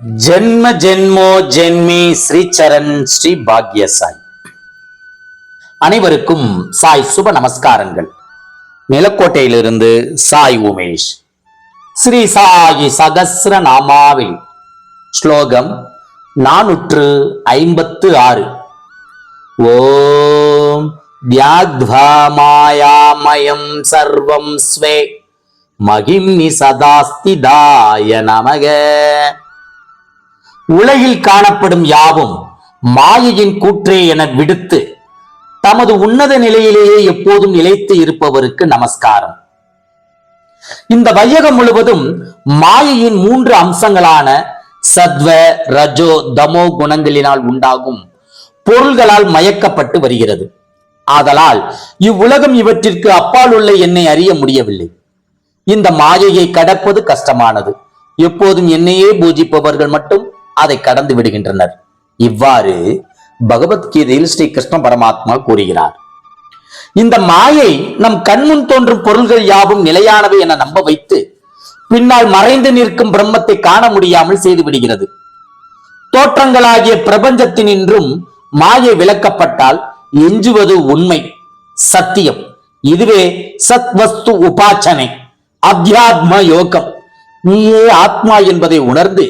ஜென்ம ஜென்மோ ஜென்மி ஸ்ரீ சரண் ஸ்ரீ பாக்ய சாய் அனைவருக்கும் சாய் சுப நமஸ்காரங்கள். நிலக்கோட்டையிலிருந்து சாய் உமேஷ். ஸ்ரீ சாயி சகஸ்ர நாமாவில் ஸ்லோகம் நானூற்று ஐம்பத்து ஆறு. ஓம் தியாத்வா மாயாமயம் சர்வம் ஸ்வே. மகிம்னி சதாஸ்திதாய நமக. உலகில் காணப்படும் யாவும் மாயையின் கூற்றே என விடுத்து தமது உன்னத நிலையிலேயே எப்போதும் நிலைத்து இருப்பவருக்கு நமஸ்காரம். இந்த வையகம் முழுவதும் மாயையின் மூன்று அம்சங்களான சத்வ ரஜோ தமோ குணங்களினால் உண்டாகும் பொருள்களால் மயக்கப்பட்டு வருகிறது. ஆதலால் இவ்வுலகம் இவற்றிற்கு அப்பால் உள்ள என்னை அறிய முடியவில்லை. இந்த மாயையை கடப்பது கஷ்டமானது. எப்போதும் என்னையே பூஜிப்பவர்கள் மட்டும் அதை கடந்து விடுகின்றனர். இவ்வாறு பகவத்கீதையில் ஸ்ரீ கிருஷ்ண பரமாத்மா கூறுகிறார். இந்த மாயை நம் கண்முன் தோன்றும் பொருள்கள் யாவும் நிலையானவை என நம்ப வைத்து பின்னால் மறைந்து நிற்கும் பிரம்மத்தை காண முடியாமல் செய்து விடுகிறது. தோற்றங்களாகிய பிரபஞ்சத்தினின்றும் மாயை விளக்கப்பட்டால் எஞ்சுவது உண்மை சத்தியம். இதுவே சத்வஸ்து உபாசனை அத்தியாத்ம யோகம். நீயே ஆத்மா என்பதை உணர்ந்து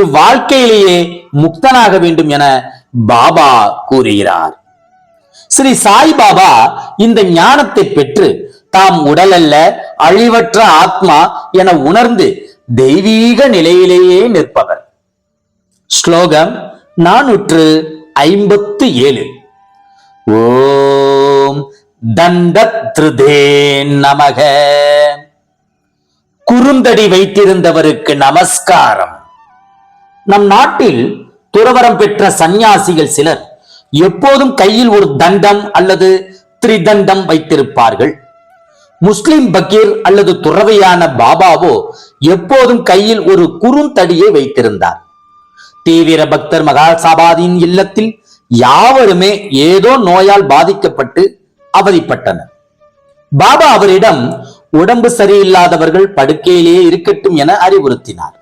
இவ்வாழ்க்கையிலேயே முக்தனாக வேண்டும் என பாபா கூறுகிறார். ஸ்ரீ சாய் பாபா இந்த ஞானத்தை பெற்று தாம் உடலல்ல அழிவற்ற ஆத்மா என உணர்ந்து தெய்வீக நிலையிலேயே நிற்பவர். ஸ்லோகம் நானூற்று ஐம்பத்து ஏழு. ஓம் தண்டத்ருதே நமக. குறுந்தடி வைத்திருந்தவருக்கு நமஸ்காரம். நம் நாட்டில் துறவரம் பெற்ற சந்நியாசிகள் சிலர் எப்போதும் கையில் ஒரு தண்டம் அல்லது திரிதண்டம் வைத்திருப்பார்கள். முஸ்லிம் பக்கீர் அல்லது துறவையான பாபாவோ எப்போதும் கையில் ஒரு குறுந்தடியை வைத்திருந்தார். தீவிர பக்தர் மகாசாபாதியின் இல்லத்தில் யாவருமே ஏதோ நோயால் பாதிக்கப்பட்டு அவதிப்பட்டனர். பாபா அவரிடம் உடம்பு சரியில்லாதவர்கள் படுக்கையிலேயே இருக்கட்டும் என அறிவுறுத்தினார்.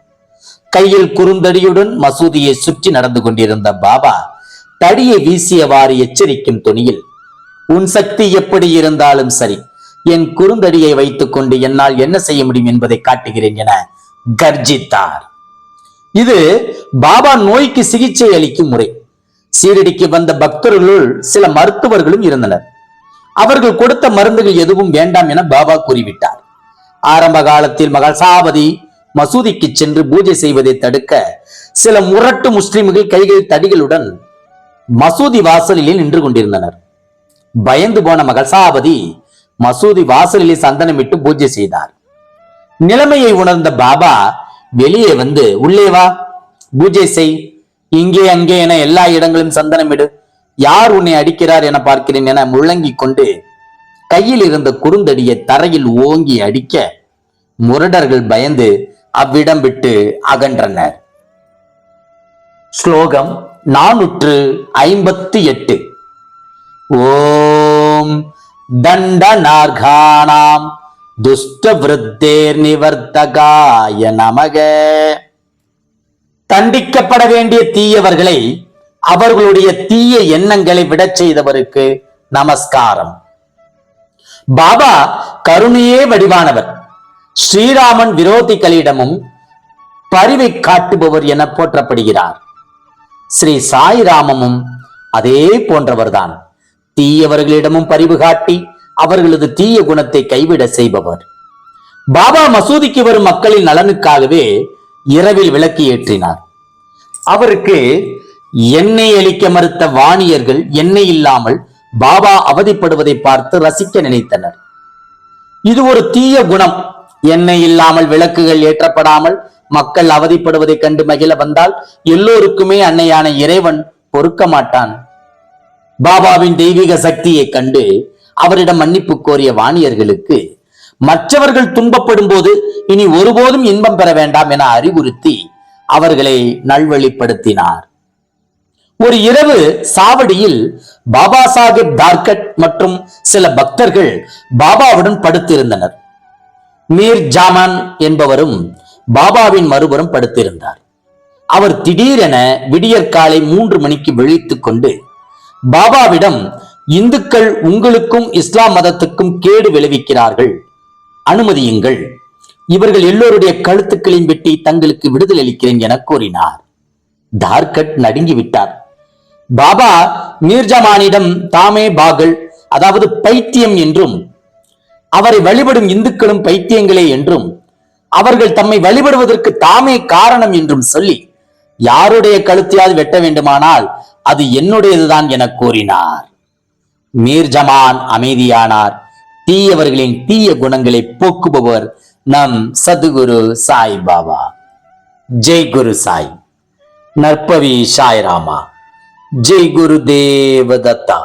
கையில் குறுந்தடியுடன் மசூதியை சுற்றி நடந்து கொண்டிருந்த பாபா தடியை வீசியவாறு எச்சரிக்கும் துணியில் உன் சக்தி எப்படி இருந்தாலும் சரி என் குறுந்தடியை வைத்துக் கொண்டு என்னால் என்ன செய்ய முடியும் என்பதை காட்டுகிறேன் என கர்ஜித்தார். இது பாபா நோய்க்கு சிகிச்சை அளிக்கும் முறை. சீரடிக்கு வந்த பக்தர்களுள் சில மருத்துவர்களும் இருந்தனர். அவர்கள் கொடுத்த மருந்துகள் எதுவும் வேண்டாம் என பாபா கூறிவிட்டார். ஆரம்ப காலத்தில் மகள் சாபதி மசூதிக்கு சென்று பூஜை செய்வதை தடுக்க சில முரட்டு முஸ்லிம்கள் கைகள் தடிகளுடன் மசூதி வாசலிலே நின்று கொண்டிருந்தனர். பயந்து போன மகசாபதி மசூதி வாசலிலே சந்தனமிட்டு பூஜை செய்தார். நிலைமையை உணர்ந்த பாபா வெளியே வந்து உள்ளே வா பூஜை செய். இங்கே அங்கே என எல்லா இடங்களிலும் சந்தனமிடு. யார் உன்னை அடிக்கிறார் என பார்க்கிறேன் என முழங்கிக் கொண்டு கையில் இருந்த குறுந்தடியை தரையில் ஓங்கி அடிக்க முரடர்கள் பயந்து அவ்விடம் விட்டு அகன்றனர். ஸ்லோகம் நானூற்று ஐம்பத்தி எட்டு. ஓம் தண்டநார்கானாம் துஷ்டவிருத்தேர் நிவர்த்தகாய நமக. தண்டிக்கப்பட வேண்டிய தீயவர்களை அவர்களுடைய தீய எண்ணங்களை விடச் செய்தவருக்கு நமஸ்காரம். பாபா கருணையே வடிவானவர். ஸ்ரீராமன் விரோதிகளிடமும் பரிவை காட்டுபவர் என போற்றப்படுகிறார். ஸ்ரீ சாய்ராமமும் அதே போன்றவர்தான். தீயவர்களிடமும் பரிவு காட்டி அவர்களது தீய குணத்தை கைவிட செய்பவர். பாபா மசூதிக்கு வரும் மக்களின் நலனுக்காகவே இரவில் விளக்கு ஏற்றினார். அவருக்கு எண்ணெய் அளிக்க மறுத்த வாணியர்கள் எண்ணெய் இல்லாமல் பாபா அவதிப்படுவதை பார்த்து ரசிக்க நினைத்தனர். இது ஒரு தீய குணம். எண்ணெய் இல்லாமல் விளக்குகள் ஏற்றப்படாமல் மக்கள் அவதிப்படுவதைக் கண்டு மகிழ வந்தால் எல்லோருக்குமே அன்னையான இறைவன் பொறுக்க மாட்டான். பாபாவின் தெய்வீக சக்தியைக் கண்டு அவரிடம் மன்னிப்பு கோரிய வாணியர்களுக்கு மற்றவர்கள் துன்பப்படும் போது இனி ஒருபோதும் இன்பம் பெற வேண்டாம் என அறிவுறுத்தி அவர்களை நல்வழிப்படுத்தினார். ஒரு இரவு சாவடியில் பாபா சாஹிப் தார்கட் மற்றும் சில பக்தர்கள் பாபாவுடன் படுத்திருந்தனர். மீர் ஜாமான் என்பவரும் பாபாவின் மறுபுறம் படுத்திருந்தார். அவர் திடீரென விடியற்காலை மூன்று மணிக்கு விழித்துக் கொண்டு பாபாவிடம் இந்துக்கள் உங்களுக்கும் இஸ்லாம் மதத்துக்கும் கேடு விளைவிக்கிறார்கள். அனுமதியுங்கள். இவர்கள் எல்லோருடைய கழுத்துக்களையும் வெட்டி தங்களுக்கு விடுதலை அளிக்கிறேன் என கூறினார். தார்கட் நடுங்கி விட்டார் பாபா மீர்ஜமானிடம் தாமே பாகல் அதாவது பைத்தியம் என்றும் அவரை வழிபடும் இந்துக்களும் பைத்தியங்களே என்றும் அவர்கள் தம்மை வழிபடுவதற்கு தாமே காரணம் என்றும் சொல்லி யாருடைய கழுத்தையாவது வெட்ட வேண்டுமானால் அது என்னுடையதுதான் என கூறினார். மீர்ஜமான் அமைதியானார். தீயவர்களின் தீய குணங்களை போக்குபவர் நம் சதுகுரு சாய் பாபா. ஜெய் குரு சாய் நற்பவி சாய் ராமா ஜெய் குரு தேவதத்தா.